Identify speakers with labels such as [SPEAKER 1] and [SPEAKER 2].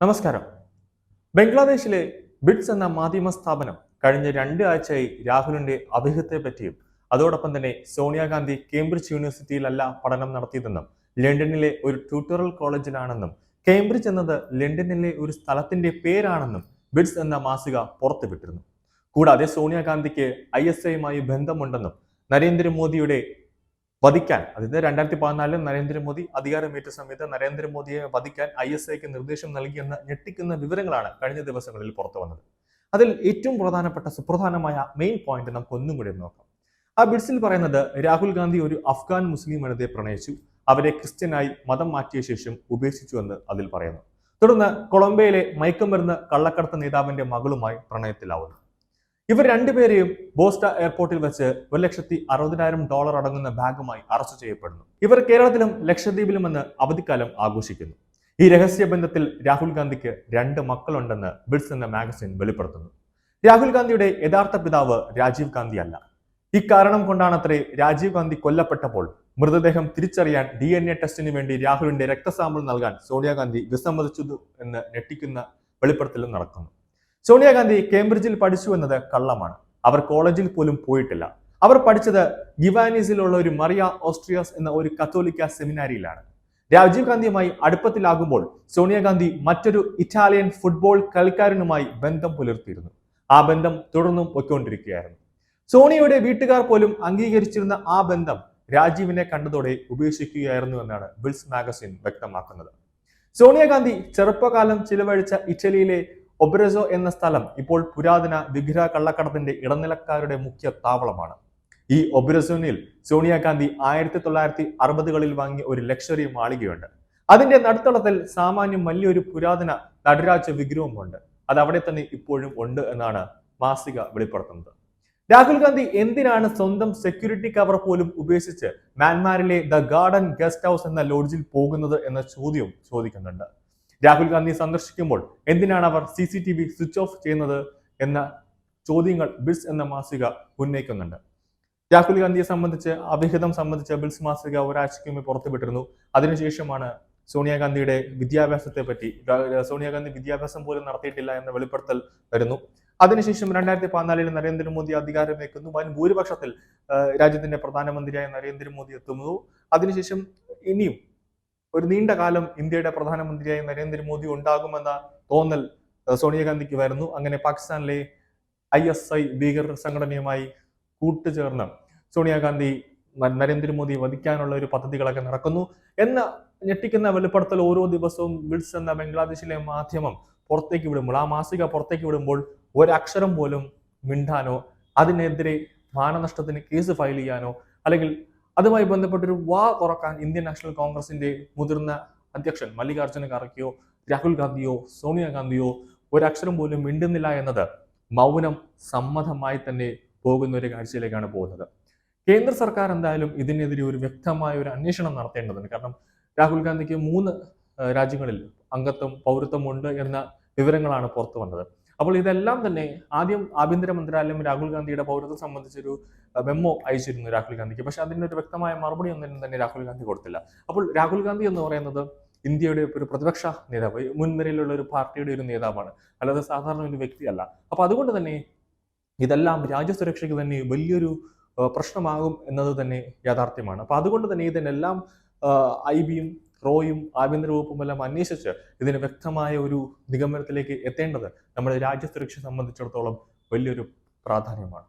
[SPEAKER 1] നമസ്കാരം. ബംഗ്ലാദേശിലെ ബിഡ്സ് എന്ന മാധ്യമ സ്ഥാപനം കഴിഞ്ഞ രണ്ട് ആഴ്ചയായി രാഹുലിന്റെ അഭിഹത്തെ പറ്റിയും അതോടൊപ്പം തന്നെ സോണിയാഗാന്ധി കേംബ്രിഡ്ജ് യൂണിവേഴ്സിറ്റിയിലല്ല പഠനം നടത്തിയതെന്നും ലണ്ടനിലെ ഒരു ട്യൂട്ടോറൽ കോളേജിലാണെന്നും കേംബ്രിഡ്ജ് എന്നത് ലണ്ടനിലെ ഒരു സ്ഥലത്തിന്റെ പേരാണെന്നും ബിഡ്സ് എന്ന മാസിക പുറത്തുവിട്ടിരുന്നു. കൂടാതെ സോണിയാഗാന്ധിക്ക് ഐ എസ് ഐയുമായി ബന്ധമുണ്ടെന്നും നരേന്ദ്രമോദിയുടെ വധിക്കാൻ. അതായത് രണ്ടായിരത്തി പതിനാലിൽ നരേന്ദ്രമോദി അധികാരമേറ്റ സമയത്ത് നരേന്ദ്രമോദിയെ വധിക്കാൻ ഐ എസ് ഐക്ക് നിർദ്ദേശം നൽകിയെന്ന ഞെട്ടിക്കുന്ന വിവരങ്ങളാണ് കഴിഞ്ഞ ദിവസങ്ങളിൽ പുറത്തു വന്നത്. അതിൽ ഏറ്റവും പ്രധാനപ്പെട്ട സുപ്രധാനമായ മെയിൻ പോയിന്റ് നമുക്ക് ഒന്നും കൂടി നോക്കാം. ആ ബിഡ്സിൽ പറയുന്നത് രാഹുൽ ഗാന്ധി ഒരു അഫ്ഗാൻ മുസ്ലിം വനിതയെ പ്രണയിച്ചു. അവരെ ക്രിസ്ത്യനായി മതം മാറ്റിയ ശേഷം ഉപേക്ഷിച്ചു എന്ന് അതിൽ പറയുന്നു. തുടർന്ന് കൊളംബിയയിലെ മയക്കുമരുന്ന് കള്ളക്കടത്ത് നേതാവിന്റെ മകളുമായി പ്രണയത്തിലാവുന്നു. ഇവർ രണ്ടുപേരെയും ബോസ്റ്റ എയർപോർട്ടിൽ വെച്ച് ഒരു ലക്ഷത്തി അറുപതിനായിരം ഡോളർ അടങ്ങുന്ന ബാഗുമായി അറസ്റ്റ് ചെയ്യപ്പെടുന്നു. ഇവർ കേരളത്തിലും ലക്ഷദ്വീപിലും എന്ന് അവധിക്കാലം ആഘോഷിക്കുന്നു. ഈ രഹസ്യ ബന്ധത്തിൽ രാഹുൽ ഗാന്ധിക്ക് രണ്ട് മക്കളുണ്ടെന്ന് ബിഡ്സ് എന്ന മാഗസിൻ വെളിപ്പെടുത്തുന്നു. രാഹുൽ ഗാന്ധിയുടെ യഥാർത്ഥ പിതാവ് രാജീവ് ഗാന്ധി അല്ല ഇക്കാരണം കൊണ്ടാണത്രേ രാജീവ് ഗാന്ധി കൊല്ലപ്പെട്ടപ്പോൾ മൃതദേഹം തിരിച്ചറിയാൻ ഡി എൻ എ ടെസ്റ്റിന് വേണ്ടി രാഹുലിന്റെ രക്തസാമ്പിൾ നൽകാൻ സോണിയാഗാന്ധി വിസമ്മതിച്ചു എന്ന് ഞെട്ടിക്കുന്ന വെളിപ്പെടുത്തലും നടക്കുന്നു. സോണിയാഗാന്ധി കേംബ്രിഡ്ജിൽ പഠിച്ചു എന്നത് കള്ളമാണ്. അവർ കോളേജിൽ പോലും പോയിട്ടില്ല. അവർ പഠിച്ചത് ഗിവാനീസിലുള്ള ഒരു മറിയ ഓസ്ട്രിയസ് എന്ന ഒരു കത്തോലിക്ക സെമിനാരിയിലാണ്. രാജീവ് ഗാന്ധിയുമായി അടുപ്പത്തിലാകുമ്പോൾ സോണിയാഗാന്ധി മറ്റൊരു ഇറ്റാലിയൻ ഫുട്ബോൾ കളിക്കാരനുമായി ബന്ധം പുലർത്തിയിരുന്നു. ആ ബന്ധം തുടർന്നും പൊയ്ക്കൊണ്ടിരിക്കുകയായിരുന്നു. സോണിയയുടെ വീട്ടുകാർ പോലും അംഗീകരിച്ചിരുന്ന ആ ബന്ധം രാജീവിനെ കണ്ടതോടെ ഉപേക്ഷിക്കുകയായിരുന്നു എന്നാണ് ബിൽസ് മാഗസിൻ വ്യക്തമാക്കുന്നത്. സോണിയാഗാന്ധി ചെറുപ്പകാലം ചിലവഴിച്ച ഇറ്റലിയിലെ ഒബ്രസോ എന്ന സ്ഥലം ഇപ്പോൾ പുരാതന വിഗ്രഹ കള്ളക്കടത്തിന്റെ ഇടനിലക്കാരുടെ മുഖ്യ താവളമാണ്. ഈ ഒബ്രസോനിൽ സോണിയാഗാന്ധി ആയിരത്തി തൊള്ളായിരത്തി അറുപതുകളിൽ വാങ്ങിയ ഒരു ലക്ഷറി മാളികയുണ്ട്. അതിന്റെ നടുത്തളത്തിൽ സാമാന്യം വലിയൊരു പുരാതന നടരാജ വിഗ്രഹവുമുണ്ട്. അത് അവിടെ തന്നെ ഇപ്പോഴും ഉണ്ട് എന്നാണ് മാസിക വെളിപ്പെടുത്തുന്നത്. രാഹുൽ ഗാന്ധി എന്തിനാണ് സ്വന്തം സെക്യൂരിറ്റി കവർ പോലും ഉപേക്ഷിച്ച് മ്യാൻമാറിലെ ദ ഗാർഡൻ ഗസ്റ്റ് ഹൗസ് എന്ന ലോഡ്ജിൽ പോകുന്നത് എന്ന ചോദ്യവും ചോദിക്കുന്നുണ്ട്. രാഹുൽ ഗാന്ധി സന്ദർശിക്കുമ്പോൾ എന്തിനാണ് അവർ C C T V switch off ചെയ്യുന്നത് എന്ന ചോദ്യങ്ങൾ ബിൽസ് എന്ന മാസിക ഉന്നയിക്കുന്നുണ്ട്. രാഹുൽ ഗാന്ധിയെ സംബന്ധിച്ച് അഭിഹിതം സംബന്ധിച്ച ബിൽസ് മാസിക ഒരാഴ്ചയ്ക്ക് മുമ്പ് പുറത്തുവിട്ടിരുന്നു. അതിനുശേഷമാണ് സോണിയാഗാന്ധിയുടെ വിദ്യാഭ്യാസത്തെ പറ്റി സോണിയാഗാന്ധി വിദ്യാഭ്യാസം പോലും നടത്തിയിട്ടില്ല എന്ന വെളിപ്പെടുത്തൽ വരുന്നു. അതിനുശേഷം രണ്ടായിരത്തി പതിനാലിൽ നരേന്ദ്രമോദി അധികാരമേക്കുന്നു വൻ ഭൂരിപക്ഷത്തിൽ രാജ്യത്തിന്റെ പ്രധാനമന്ത്രിയായ നരേന്ദ്രമോദി എത്തുന്നു. അതിനുശേഷം ഇനിയും ഒരു നീണ്ട കാലം ഇന്ത്യയുടെ പ്രധാനമന്ത്രിയായി നരേന്ദ്രമോദി ഉണ്ടാകുമെന്ന തോന്നൽ സോണിയാഗാന്ധിക്ക് വരുന്നു. അങ്ങനെ പാകിസ്ഥാനിലെ ഐ എസ് ഐ ഭീകര സംഘടനയുമായി കൂട്ടുചേർന്ന് സോണിയാഗാന്ധി നരേന്ദ്രമോദി വധിക്കാനുള്ള ഒരു പദ്ധതികളൊക്കെ നടക്കുന്നു. എന്ന ഞെട്ടിക്കുന്ന വെളിപ്പെടുത്തൽ ഓരോ ദിവസവും വിൾസ് എന്ന ബംഗ്ലാദേശിലെ മാധ്യമം പുറത്തേക്ക് വിടുമ്പോൾ ആ മാസിക പുറത്തേക്ക് വിടുമ്പോൾ ഒരക്ഷരം പോലും മിണ്ടാനോ അതിനെതിരെ മാനനഷ്ടത്തിന് കേസ് ഫയൽ ചെയ്യാനോ അല്ലെങ്കിൽ അതുമായി ബന്ധപ്പെട്ടൊരു വാ തുറക്കാൻ ഇന്ത്യൻ നാഷണൽ കോൺഗ്രസിന്റെ മുതിർന്ന അധ്യക്ഷൻ മല്ലികാർജുന ഖാർഗെയോ രാഹുൽ ഗാന്ധിയോ സോണിയാഗാന്ധിയോ ഒരക്ഷരം പോലും മിണ്ടുന്നില്ല എന്നത് മൗനം സമ്മതമായി തന്നെ പോകുന്ന ഒരു കാഴ്ചയിലേക്കാണ് പോകുന്നത്. കേന്ദ്ര സർക്കാർ എന്തായാലും ഇതിനെതിരെ ഒരു വ്യക്തമായ ഒരു അന്വേഷണം നടത്തേണ്ടതുണ്ട്. കാരണം രാഹുൽ ഗാന്ധിക്ക് മൂന്ന് രാജ്യങ്ങളിൽ അംഗത്വം പൗരത്വം ഉണ്ട് എന്ന വിവരങ്ങളാണ് പുറത്തു വന്നത്. അപ്പോൾ ഇതെല്ലാം തന്നെ ആദ്യം ആഭ്യന്തര മന്ത്രാലയം രാഹുൽ ഗാന്ധിയുടെ പൗരത്വം സംബന്ധിച്ചൊരു മെമ്മോ അയച്ചിരുന്നു രാഹുൽ ഗാന്ധിക്ക്. പക്ഷെ അതിന് ഒരു വ്യക്തമായ മറുപടി ഒന്നും തന്നെ രാഹുൽ ഗാന്ധി കൊടുത്തില്ല. അപ്പോൾ രാഹുൽ ഗാന്ധി എന്ന് പറയുന്നത് ഇന്ത്യയുടെ ഒരു പ്രതിപക്ഷ നേതാവ് മുൻനിരയിലുള്ള ഒരു പാർട്ടിയുടെ ഒരു നേതാവാണ്. അല്ലാതെ സാധാരണ ഒരു വ്യക്തിയല്ല. അപ്പൊ അതുകൊണ്ട് തന്നെ ഇതെല്ലാം രാജ്യസുരക്ഷയ്ക്ക് തന്നെ വലിയൊരു പ്രശ്നമാകും എന്നത് തന്നെ യാഥാർത്ഥ്യമാണ്. അപ്പൊ അതുകൊണ്ട് തന്നെ ഇതിനെല്ലാം ഐ ബിയും റോയും ആഭ്യന്തര വകുപ്പും എല്ലാം അന്വേഷിച്ച് ഇതിന് വ്യക്തമായ ഒരു നിഗമനത്തിലേക്ക് എത്തേണ്ടത് നമ്മുടെ രാജ്യസുരക്ഷ സംബന്ധിച്ചിടത്തോളം വലിയൊരു പ്രാധാന്യമാണ്.